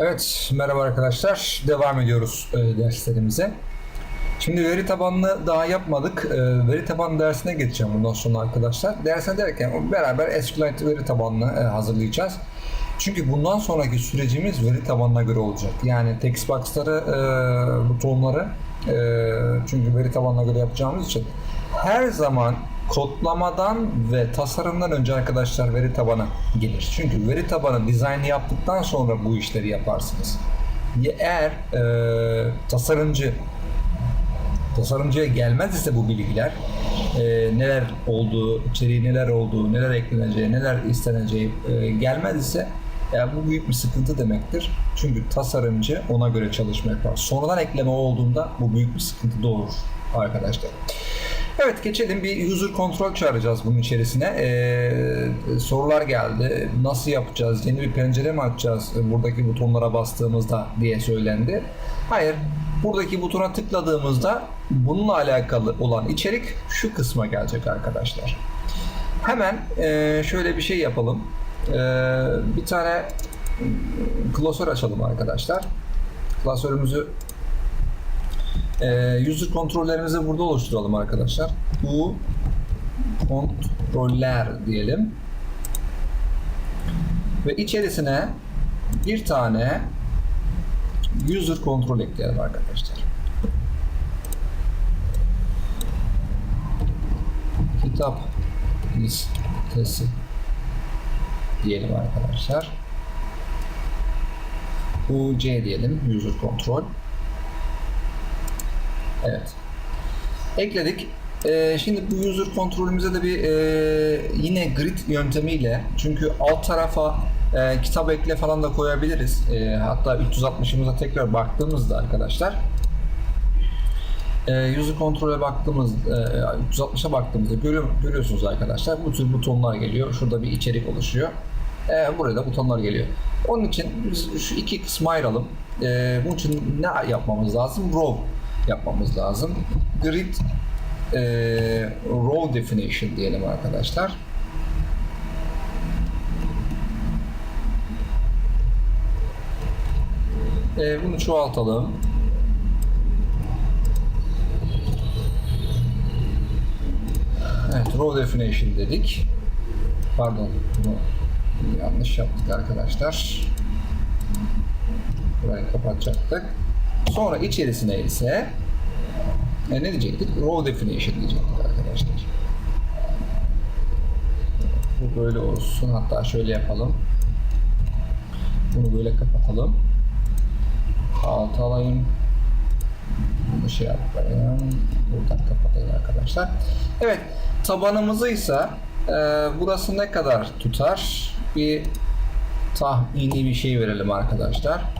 Evet, merhaba arkadaşlar. Devam ediyoruz e, derslerimize. Şimdi veri tabanlı daha yapmadık. E, veri tabanlı dersine geçeceğim bundan sonra arkadaşlar. Dersine derken beraber SQLite veri tabanını e, hazırlayacağız. Çünkü bundan sonraki sürecimiz veri tabanına göre olacak. Yani text box'ları, e, butonları e, çünkü veri tabanına göre yapacağımız için her zaman kodlamadan ve tasarımdan önce arkadaşlar veri tabanı gelir. Çünkü veri tabanı dizaynı yaptıktan sonra bu işleri yaparsınız. Ya Eğer e, tasarımcı tasarımcıya gelmez ise bu bilgiler e, neler olduğu, içeriği neler olduğu, neler ekleneceği, neler isteneceği e, gelmez ise ya bu büyük bir sıkıntı demektir. Çünkü tasarımcı ona göre çalışma yapar. Sonradan ekleme olduğunda bu büyük bir sıkıntı doğurur arkadaşlar. Evet geçelim bir user kontrol çağıracağız bunun içerisine. Ee, sorular geldi. Nasıl yapacağız? Yeni bir pencere mi açacağız buradaki butonlara bastığımızda diye söylendi. Hayır. Buradaki butona tıkladığımızda bununla alakalı olan içerik şu kısma gelecek arkadaşlar. Hemen e, şöyle bir şey yapalım. E, bir tane klasör açalım arkadaşlar. Klasörümüzü ee, user kontrollerimizi burada oluşturalım arkadaşlar. Bu kontroller diyelim. Ve içerisine bir tane user kontrol ekleyelim arkadaşlar. Kitap listesi diyelim arkadaşlar. UC diyelim user kontrol. Evet. Ekledik. Ee, şimdi bu user kontrolümüze de bir e, yine grid yöntemiyle çünkü alt tarafa e, kitap ekle falan da koyabiliriz. E, hatta 360'ımıza tekrar baktığımızda arkadaşlar e, user kontrole baktığımız e, 360'a baktığımızda görüyor, görüyorsunuz arkadaşlar bu tür butonlar geliyor. Şurada bir içerik oluşuyor. E, buraya da butonlar geliyor. Onun için biz şu iki kısmı ayıralım. E, bunun için ne yapmamız lazım? Row yapmamız lazım. Grid e, row definition diyelim arkadaşlar. E, bunu çoğaltalım. Evet, row definition dedik. Pardon, bunu yanlış yaptık arkadaşlar. Burayı kapatacaktık. Sonra içerisine ise e, ne diyecektik? Row definition diyecektik arkadaşlar. Bu böyle olsun. Hatta şöyle yapalım. Bunu böyle kapatalım. Alt alayım. Bunu şey yapayım. Buradan kapatayım arkadaşlar. Evet. Tabanımızı ise e, burası ne kadar tutar? Bir tahmini bir şey verelim arkadaşlar.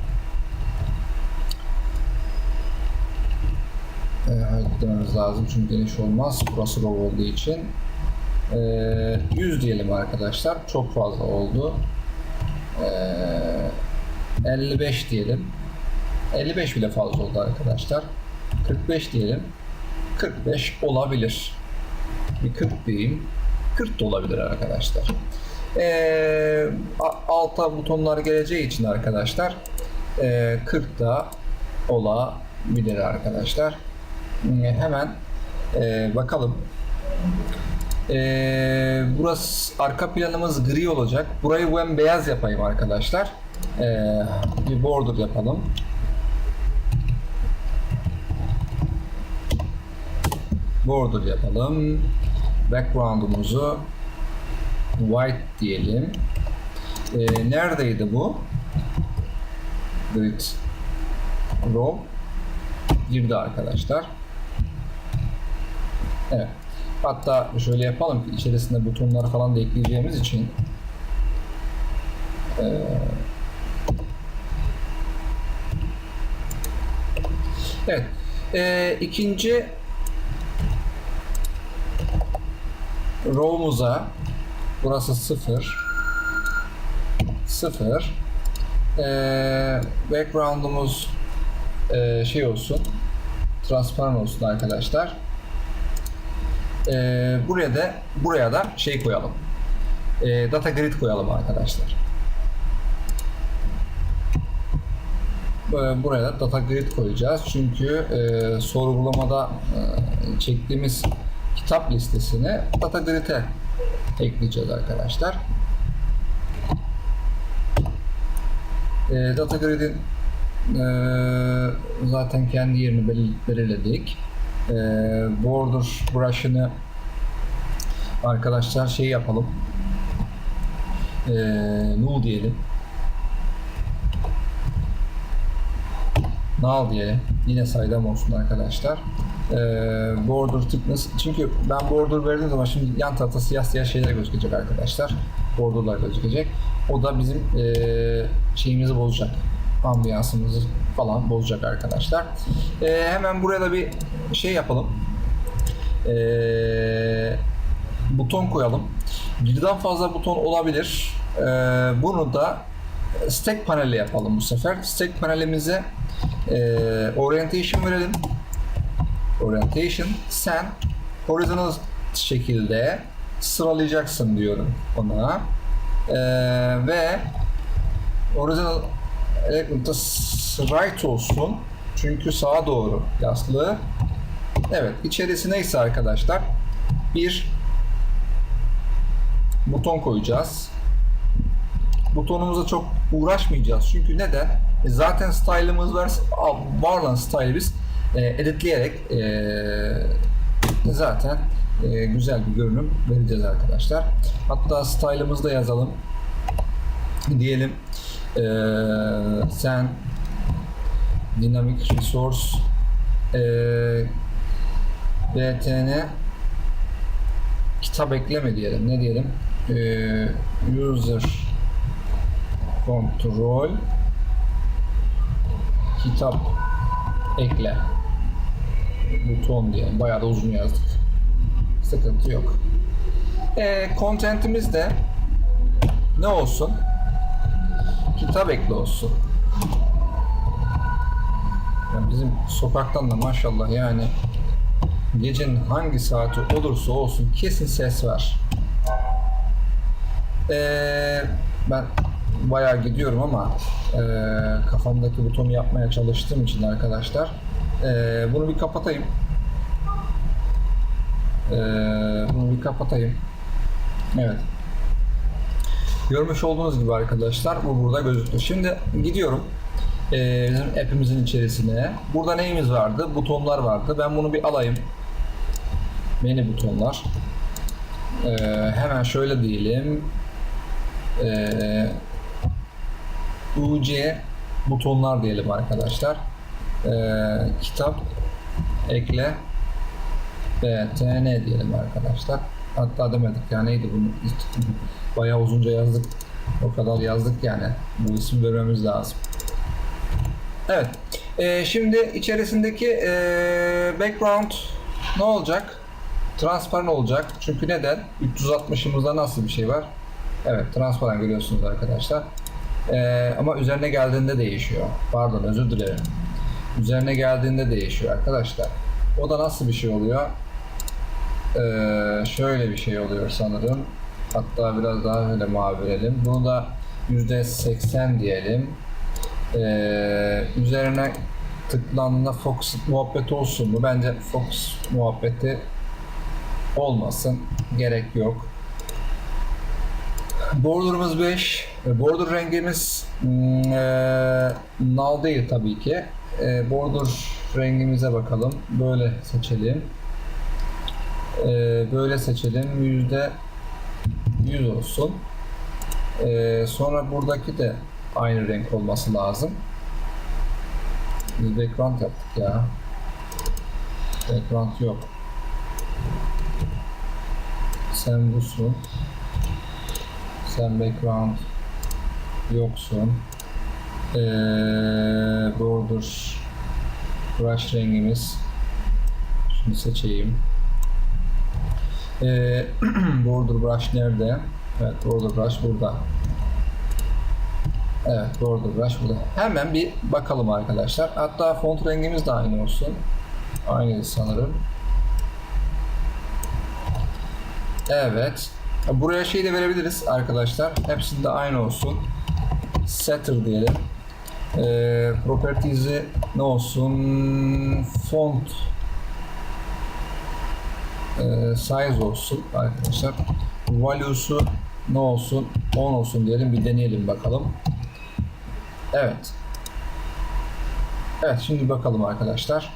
Dememiz lazım çünkü geniş olmaz. Burası row olduğu için. Ee, 100 diyelim arkadaşlar. Çok fazla oldu. Ee, 55 diyelim. 55 bile fazla oldu arkadaşlar. 45 diyelim. 45 olabilir. Bir 40 diyeyim. 40 da olabilir arkadaşlar. Ee, alta butonlar geleceği için arkadaşlar e, 40 da olabilir arkadaşlar. Hemen e, bakalım. E, burası arka planımız gri olacak. Burayı ben beyaz yapayım arkadaşlar. E, bir border yapalım. Border yapalım. Background'umuzu white diyelim. E, neredeydi bu? Grid row girdi arkadaşlar. Evet. Hatta şöyle yapalım ki içerisinde butonlar falan da ekleyeceğimiz için ee, Evet. Ee, ikinci row'umuza burası 0 0 ee, background'umuz e, şey olsun transparan olsun arkadaşlar. Ee, buraya da buraya da şey koyalım. Ee, data grid koyalım arkadaşlar. e, buraya da data grid koyacağız. Çünkü e, sorgulamada e, çektiğimiz kitap listesini data grid'e ekleyeceğiz arkadaşlar. E, data grid'in e, zaten kendi yerini belir- belirledik. E, border brush'ını arkadaşlar şey yapalım. E, null diyelim. Null diyelim. Yine saydam olsun arkadaşlar. Ee, border thickness. Çünkü ben border verdiğim zaman şimdi yan tarafta siyah siyah şeyler gözükecek arkadaşlar. Borderlar gözükecek. O da bizim ee, şeyimizi bozacak. Ambiyansımızı falan bozacak arkadaşlar. Ee, hemen buraya da bir şey yapalım. Ee, buton koyalım. Birden fazla buton olabilir. Ee, bunu da stack paneli yapalım bu sefer. Stack panelimize e, orientation verelim. Orientation sen horizontal şekilde sıralayacaksın diyorum ona. Ee, ve horizontal electron'da right olsun. Çünkü sağa doğru yaslı. Evet, içerisi neyse arkadaşlar bir buton koyacağız. Butonumuza çok uğraşmayacağız. Çünkü neden? E, zaten style'ımız var. Var olan style'ı biz e, editleyerek e, zaten e, güzel bir görünüm vereceğiz arkadaşlar. Hatta style'ımızı da yazalım. Diyelim e, sen Dynamic Resource e, btn kitap ekleme diyelim. Ne diyelim? E, user control kitap ekle. Buton diye. Bayağı da uzun yazdık. Sıkıntı yok. E, contentimiz de ne olsun kitap ekle olsun ya bizim sokaktan da maşallah yani gecenin hangi saati olursa olsun kesin ses var ee, ben bayağı gidiyorum ama e, kafamdaki butonu yapmaya çalıştığım için arkadaşlar e, bunu bir kapatayım. E, bunu bir kapatayım. Evet. Görmüş olduğunuz gibi arkadaşlar bu burada gözüktü. Şimdi gidiyorum e, app'imizin içerisine. Burada neyimiz vardı? Butonlar vardı. Ben bunu bir alayım. Menü butonlar. E, hemen şöyle diyelim. E, UC butonlar diyelim arkadaşlar. Ee, kitap ekle BTN diyelim arkadaşlar. Hatta demedik ya neydi bunu bayağı uzunca yazdık. O kadar yazdık yani. Bu ismi vermemiz lazım. Evet. Ee, şimdi içerisindeki ee, background ne olacak? Transparan olacak. Çünkü neden? 360'ımızda nasıl bir şey var? Evet, transparan görüyorsunuz arkadaşlar. Ee, ama üzerine geldiğinde değişiyor. Pardon özür dilerim. Üzerine geldiğinde değişiyor arkadaşlar. O da nasıl bir şey oluyor? Ee, şöyle bir şey oluyor sanırım. Hatta biraz daha öyle mavi verelim. Bunu da %80 diyelim. Ee, üzerine tıklandığında Fox muhabbeti olsun mu? Bence Fox muhabbeti olmasın. Gerek yok. Border'ımız 5. Border rengimiz hmm, e, null değil tabii ki. E, border rengimize bakalım. Böyle seçelim. E, böyle seçelim. Yüzde 100 olsun. E, sonra buradaki de aynı renk olması lazım. Biz background yaptık ya. Background yok. Sen busun. Sen background yoksun. Ee, border brush rengimiz şunu seçeyim. Ee, border brush nerede? Evet border brush burada. Evet border brush burada. Hemen bir bakalım arkadaşlar. Hatta font rengimiz de aynı olsun. Aynı sanırım. Evet. Buraya şey de verebiliriz arkadaşlar. Hepsinde aynı olsun. Setter diyelim. Ee, properties'i ne olsun? Font ee, size olsun arkadaşlar. Value'su ne olsun? 10 olsun diyelim. Bir deneyelim bakalım. Evet. Evet şimdi bakalım arkadaşlar.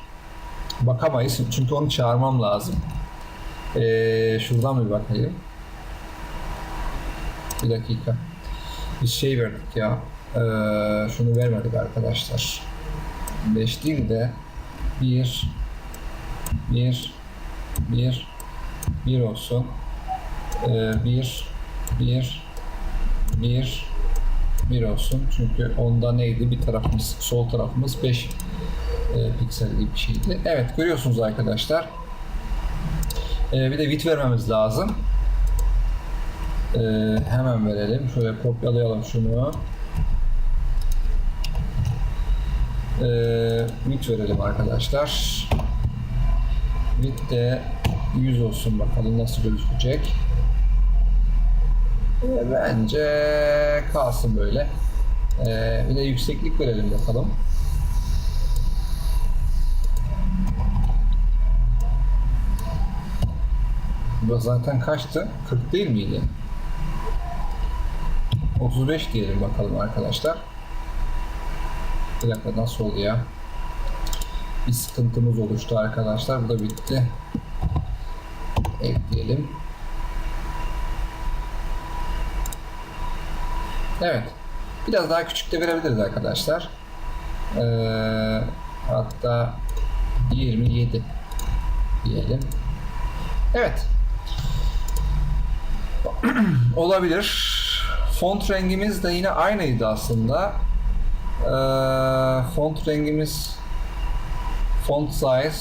Bakamayız çünkü onu çağırmam lazım. Ee, şuradan bir bakayım. Bir dakika. Bir şey verdik ya. Ee, şunu vermedik arkadaşlar. 5 değil de 1 1 1 1 olsun. Ee, 1 1 1 1 olsun. Çünkü onda neydi? Bir tarafımız, sol tarafımız 5 e, piksel gibi bir şeydi. Evet görüyorsunuz arkadaşlar. Ee, bir de bit vermemiz lazım. Ee, hemen verelim. Şöyle kopyalayalım şunu. Ee, bit verelim arkadaşlar. Bit de 100 olsun bakalım nasıl gözükecek. Ee, bence kalsın böyle. Ee, bir de yükseklik verelim bakalım. Bu zaten kaçtı? 40 değil miydi? 35 diyelim bakalım arkadaşlar. Bir dakika nasıl oldu ya? Bir sıkıntımız oluştu arkadaşlar. Bu da bitti. Ekleyelim. Evet. Biraz daha küçük de verebiliriz arkadaşlar. Ee, hatta 27 diyelim. Evet. Olabilir. Font rengimiz de yine aynıydı aslında. Ee, font rengimiz font size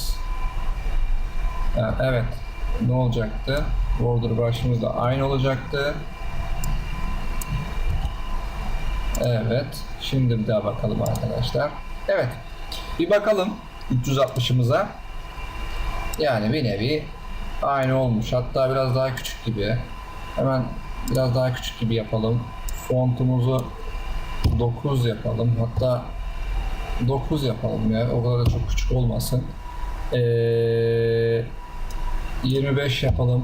Ha, evet ne olacaktı? Border brush'ımız da aynı olacaktı. Evet. Şimdi bir daha bakalım arkadaşlar. Evet. Bir bakalım 360'ımıza. Yani bir nevi aynı olmuş. Hatta biraz daha küçük gibi. Hemen biraz daha küçük gibi yapalım. Fontumuzu 9 yapalım. Hatta 9 yapalım ya. O kadar da çok küçük olmasın. Ee, 25 yapalım.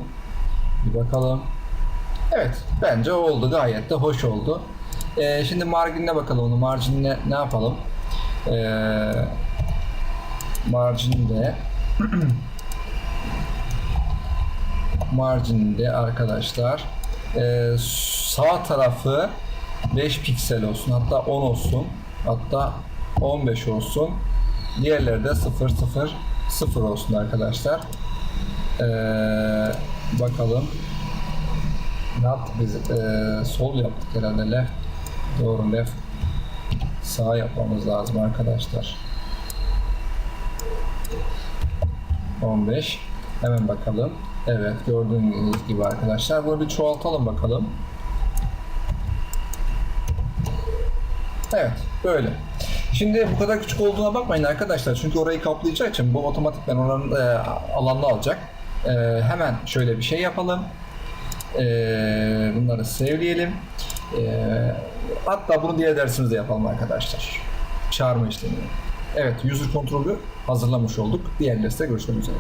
Bir bakalım. Evet. Bence oldu. Gayet de hoş oldu. Ee, şimdi marginine bakalım onu. Marginine ne yapalım? Ee, marginde margininde arkadaşlar e, sağ tarafı 5 piksel olsun hatta 10 olsun hatta 15 olsun diğerleri de 0 0 0 olsun arkadaşlar Ee, bakalım. Yaptık biz Ee, sol yaptık herhalde. Left. Doğru left. Sağ yapmamız lazım arkadaşlar. 15 hemen bakalım. Evet gördüğünüz gibi arkadaşlar. Bunu bir çoğaltalım bakalım. Evet böyle. Şimdi bu kadar küçük olduğuna bakmayın arkadaşlar. Çünkü orayı kaplayacağı için bu otomatikten oranın e, alanını alacak E, hemen şöyle bir şey yapalım. E, bunları sevleyelim. E, hatta bunu diğer dersimizde yapalım arkadaşlar. Çağırma işlemini. Evet user kontrolü hazırlamış olduk. Diğer derste görüşmek üzere